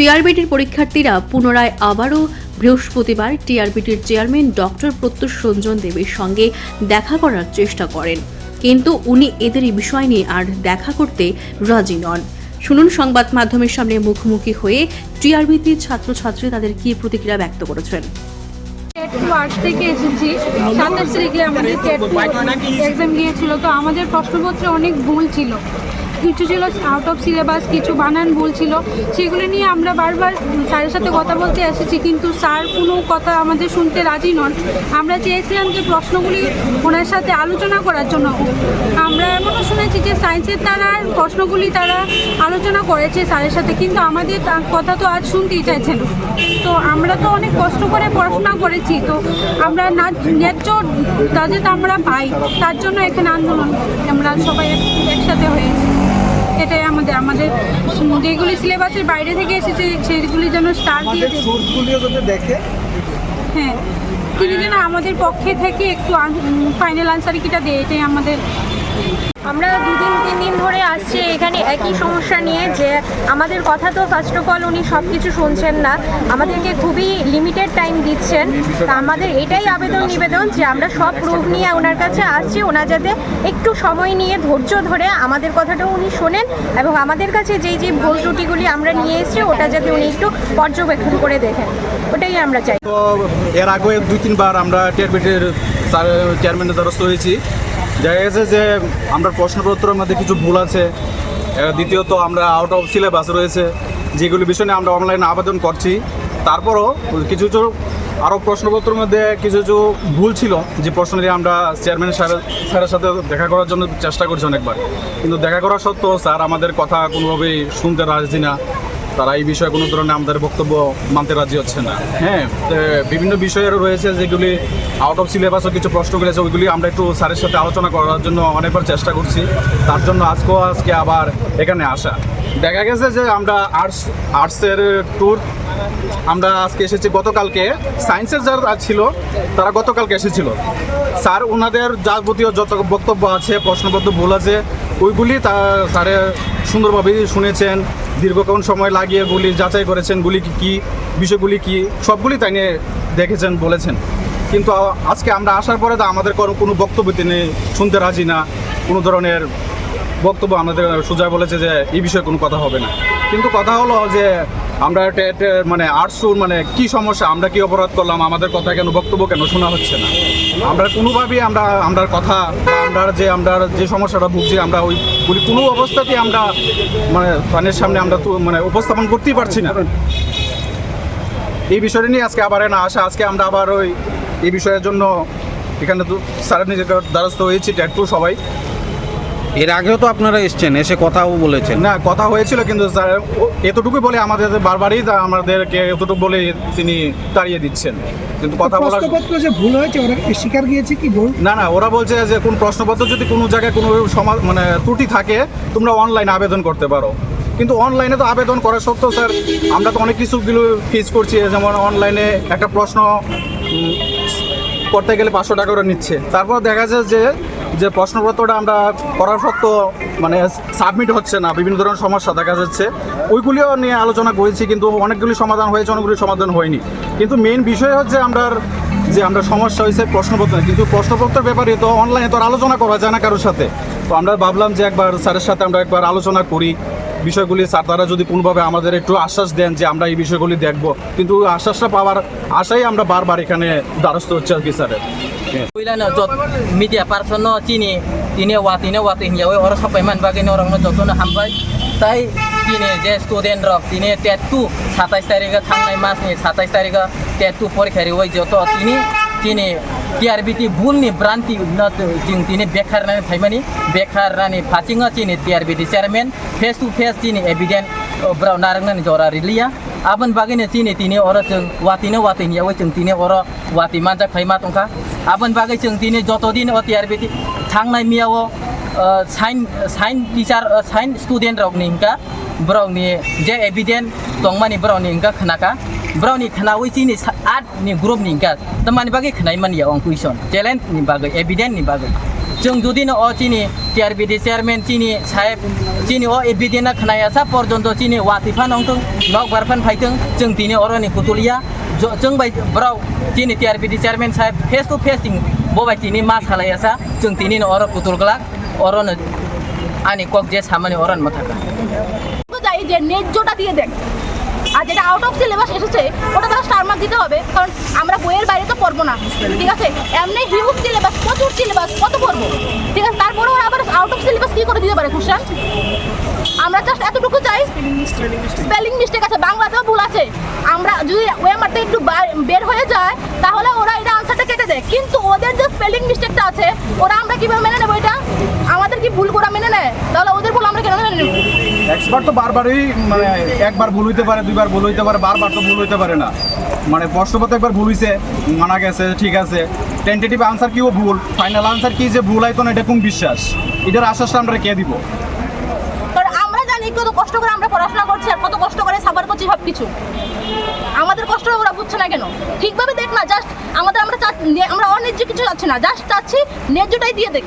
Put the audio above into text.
টিআরবিটির পরীক্ষার্থীরা পুনরায় আবারও বৃহস্পতিবার টিআরবিটির চেয়ারম্যান ডক্টর প্রত্যুষ রঞ্জন দেবের সঙ্গে দেখা করার চেষ্টা করেন। কিন্তু উনি এদের এই বিষয় নিয়ে আর দেখা করতে রাজি নন। শুনুন সংবাদ মাধ্যমের সামনে মুখোমুখি হয়ে টিআরবিটির ছাত্রছাত্রী তাদের কি প্রতিক্রিয়া ব্যক্ত করেছেন। আর্টস থেকে এসেছি সাতাশ তারিখে আমাদের এক্সাম গিয়েছিল। তো আমাদের প্রশ্নপত্রে অনেক ভুল ছিল। কিছু ছিল আউট অফ সিলেবাস কিছু বানান ভুল ছিল, সেগুলো নিয়ে আমরা বারবার স্যারের সাথে কথা বলতে এসেছি, কিন্তু স্যার কোনো কথা আমাদের শুনতে রাজি নন। আমরা চেয়েছিলাম যে প্রশ্নগুলি ওনার সাথে আলোচনা করার জন্য আমরা এমনও শুনেছি যে সায়েন্সের তারা প্রশ্নগুলি তারা আলোচনা করেছে স্যারের সাথে, কিন্তু আমাদের কথা তো আজ শুনতেই চাইছে না। তো আমরা তো অনেক কষ্ট করে পড়াশোনা করেছি, তো আমরা না, ন্যায্য তা যাতে আমরা পাই, তার জন্য এখানে আন্দোলন, আমরা সবাই একসাথে হয়েছি। যেগুলি সিলেবাসের বাইরে থেকে এসেছে সেগুলি যেন স্টার দিয়ে সোর্সগুলিও দেখে। হ্যাঁ। তিনি যেন আমাদের পক্ষে থেকে একটু ফাইনাল আনসার কিটা দেয় এটাই আমাদের আমরা দুদিন তিন দিন ধরে আসছি এখানে একই সমস্যা নিয়ে যে আমাদের কথা তো ফার্স্ট অফ অল উনি সব কিছু শুনছেন না। আমাদেরকে খুবই লিমিটেড টাইম দিচ্ছেন। তা আমাদের এটাই আবেদন নিবেদন যে আমরা সব প্রুফ নিয়ে ওনার কাছে আসছি। ওনার যাতে একটু সময় নিয়ে, ধৈর্য ধরে আমাদের কথাটাও উনি শোনেন এবং আমাদের কাছে যেই যে ভুল ত্রুটিগুলি আমরা নিয়ে এসেছি, ওটা যাতে উনি একটু পর্যবেক্ষণ করে দেখেন। ওটাই আমরা চাই। তো এর আগে দুই, তিনবার আমরা চেয়ারম্যানের দ্বারস্থ হয়েছি। দেখা গেছে যে আমরা প্রশ্নপত্রের মধ্যে কিছু ভুল আছে। দ্বিতীয়ত আমরা আউট অফ সিলেবাস রয়েছে। যেগুলি বিষয় নিয়ে আমরা অনলাইনে আবেদন করছি। তারপরও কিছু কিছু আরও প্রশ্নপত্রের মধ্যে কিছু কিছু ভুল ছিল। যে প্রশ্ন নিয়ে আমরা চেয়ারম্যান স্যারের স্যারের সাথে দেখা করার জন্য চেষ্টা করছি অনেকবার। কিন্তু দেখা করা সত্ত্বেও স্যার আমাদের কথা কোনোভাবেই শুনতে রাজি না। তারা এই বিষয়ে কোনো ধরনের আমাদের বক্তব্য মানতে রাজি হচ্ছে না। হ্যাঁ বিভিন্ন বিষয়েরও রয়েছে যেগুলি আউট অফ সিলেবাসও কিছু প্রশ্ন করেছে, ওইগুলি আমরা একটু স্যারের সাথে আলোচনা করার জন্য অনেকবার চেষ্টা করছি। তার জন্য আজকেও আজকে আবার এখানে আসা। দেখা গেছে যে আমরা আর্টস আর্টসের ট্যুর আমরা আজকে এসেছি গতকালকে। সায়েন্সের যারা ছিল, তারা গতকালকে এসেছিল। স্যার ওনাদের যাবতীয় যত বক্তব্য আছে, প্রশ্নপত্র ভুল আছে, ওইগুলি তা স্যারে সুন্দরভাবে শুনেছেন। দীর্ঘক্ষণ সময় লাগিয়ে গুলি যাচাই করেছেন, গুলি কি, কী, বিষয়গুলি কি, সবগুলি তাই নিয়ে দেখেছেন, বলেছেন। কিন্তু আজকে আমরা আসার পরে তো আমাদের কোনো কোনো বক্তব্য তিনি শুনতে রাজি না। কোনো ধরনের বক্তব্য আমাদের সোজা বলেছে যে, এই বিষয়ে কোনো কথা হবে না। কিন্তু কথা হলো যে আমরা মানে আর্টসুর মানে কি সমস্যা? আমরা কি অপরাধ করলাম? আমাদের কথা কেন, বক্তব্য কেন শোনা হচ্ছে না? আমরা কোনোভাবেই আমরা আমরা কথা আমরা যে আমরা যে সমস্যাটা ভুগছি, আমরা ওই কোনো অবস্থাতেই আমরা মানে ফানের সামনে আমরা মানে উপস্থাপন করতেই পারছি না। এই বিষয়টা নিয়ে আজকে আবার না আসা, আজকে আমরা আবার ওই এই বিষয়ের জন্য এখানে তো স্যারের নিজের দ্বারস্থ হয়েছি, ট্যাটু সবাই। এর আগেও তো আপনারা এসছেন এসে কথাও বলেছেন। না কথা হয়েছিল কিন্তু স্যার ও- এতটুকুই বলে আমাদের বারবারই তা আমাদেরকে এতটুকু বলে তিনি তাড়িয়ে দিচ্ছেন। কিন্তু কথা বলা প্রশ্নপত্র যে ভুল হয়েছে ওরা কি স্বীকার গিয়েছে কি ভুল? না না ওরা বলছে যে কোন প্রশ্নপত্র যদি কোনো জায়গায় কোনো সমাজ মানে ত্রুটি থাকে তোমরা অনলাইনে আবেদন করতে পারো। কিন্তু অনলাইনে তো আবেদন করা সত্ত্বেও স্যার আমরা তো অনেক কিছুগুলো ফেস করছি যেমন অনলাইনে একটা প্রশ্ন করতে গেলে পাঁচশো টাকা করে নিচ্ছে। তারপর দেখা যায় যে যে প্রশ্নপত্রটা আমরা করার সত্ত্বেও মানে সাবমিট হচ্ছে না, বিভিন্ন ধরনের সমস্যা দেখা যাচ্ছে। ওইগুলিও নিয়ে আলোচনা করেছি, কিন্তু অনেকগুলি সমাধান হয়েছে, অনেকগুলি সমাধান হয়নি। কিন্তু মেন বিষয় হচ্ছে আমরা যে আমরা সমস্যা হয়েছে প্রশ্নপত্র। কিন্তু প্রশ্নপত্রের ব্যাপারে তো অনলাইনে তো আলোচনা করা যায় না কারোর সাথে। তো আমরা ভাবলাম যে একবার স্যারের সাথে আমরা একবার আলোচনা করি। বিষয়গুলি, স্যার যদি কোনোভাবে আমাদের একটু আশ্বাস দেন যে আমরা এই বিষয়গুলি দেখব। কিন্তু আশ্বাসটা পাওয়ার আশাই আমরা বারবার এখানে দ্বারস্থ হচ্ছে আর কি স্যারের মিডিয়া পার্সন চিনি, তিনি ওয়া, তিনে ওয়াতে হিংয়া, ওই ওর সবাই মান বাকি ওর যত হামবাই তাই তিনে যে স্টুডেন্ট রক, তিনি তেতু সাতাইশ তারিখে থাকাই মাস নিয়ে সাতাইশ তারিখে তেতু পরীক্ষারি ওই যত, তিনি तिने तियार बिति बुलनि ब्रान्ति जों बेखार बेखारनानै थाइमानि बेखारनानै फासिङा चिनि तियार बिति चेयरमेन, फेस टु फेस चिनि एभिडेन्ट ब्राव नारंनानै जरा रिलिया। आबन बागैनो चिनि तिने अर जों वातिनो वातिनियाव जों तिने अर वाति मानजा थाइमा तंखा आबन बागै जों तिने जतदिन अ तियार बिति थांनाय मियाव sign sign teacher sign student रगनि हिंका ब्रावनि जे एभिडेन्ट दंमानि ब्रावनि हिंका खोनाका evident tongmani brok ni hingka khnaka brok ni khnawi chini at ni group ni hingka tamani bagai khnai mani ya ong question challenge ni bagai evident ni bagai जों जुदिनो अ चिनि TRBT chairman चिनि साहेब चिनि अ एबिदिना खोनायासा पर्यन्त चिनि वातिफा नंथों नक बारफान फाइथों जों दिनै अरनि पुतुलिया ज- जों बाय ब्राव चिनि टिआरबिडि चेयारमेन साहेब फेस टु फेस बबाय तिनि मा सालायासा जों दिनैनो अर पुतुलग्ला अरनो आनि কক যে সামনে অরণ মাথাকা তো চাই যে ন্যায্যটা দিয়ে দেন আর যেটা আউট অফ সিলেবাস এসেছে, ওটা তারা স্টার মার্ক দিতে হবে, কারণ আমরা বইয়ের বাইরে তো পড়ব না, ঠিক আছে? এমনি হিউজ সিলেবাস প্রচুর সিলেবাস কত পড়ব? ঠিক আছে তারপরে ওরা আবার আউট অফ সিলেবাস কি করে দিতে পারে কোশ্চেন আমরা জাস্ট এতটুকু চাই স্পেলিং মিস্টেক আছে, বাংলাতেও ভুল আছে। আমরা যদি ওয়েমারটা একটু বের হয়ে যায়, তাহলে ওরা এটা আনসারটা কেটে দেয়। কিন্তু ওদের যে স্পেলিং মিস্টেকটা আছে, ওরা আমরা কীভাবে মেনে নেব এটা আমাদের কি ভুল করা মেনে নেয় তাহলে ওদের ভুল আমরা কেন মেনে নেব এক্সপার্ট তো বারবারই মানে একবার ভুল হইতে পারে, দুইবার ভুল হইতে পারে, বারবার তো ভুল হইতে পারে না। মানে প্রশ্নপত্র একবার ভুল হইছে, মানা গেছে, ঠিক আছে। টেন্টেটিভ আনসার কিও ভুল ফাইনাল আনসার কি যে ভুল হয়তো না, এটা কোন বিশ্বাস? এটার আশ্বাসটা আমরা কে দিব? আমরা জানি কত কষ্ট করে আমরা পড়াশোনা করছি আর কত কষ্ট করে সাফার করছি সব কিছু আমাদের কষ্ট ওরা বুঝছে না কেন? ঠিকভাবে দেখ না জাস্ট আমাদের আমরা আমরা অন্যায্য কিছু চাচ্ছি না জাস্ট চাচ্ছি, ন্যায্যটাই দিয়ে দেখ।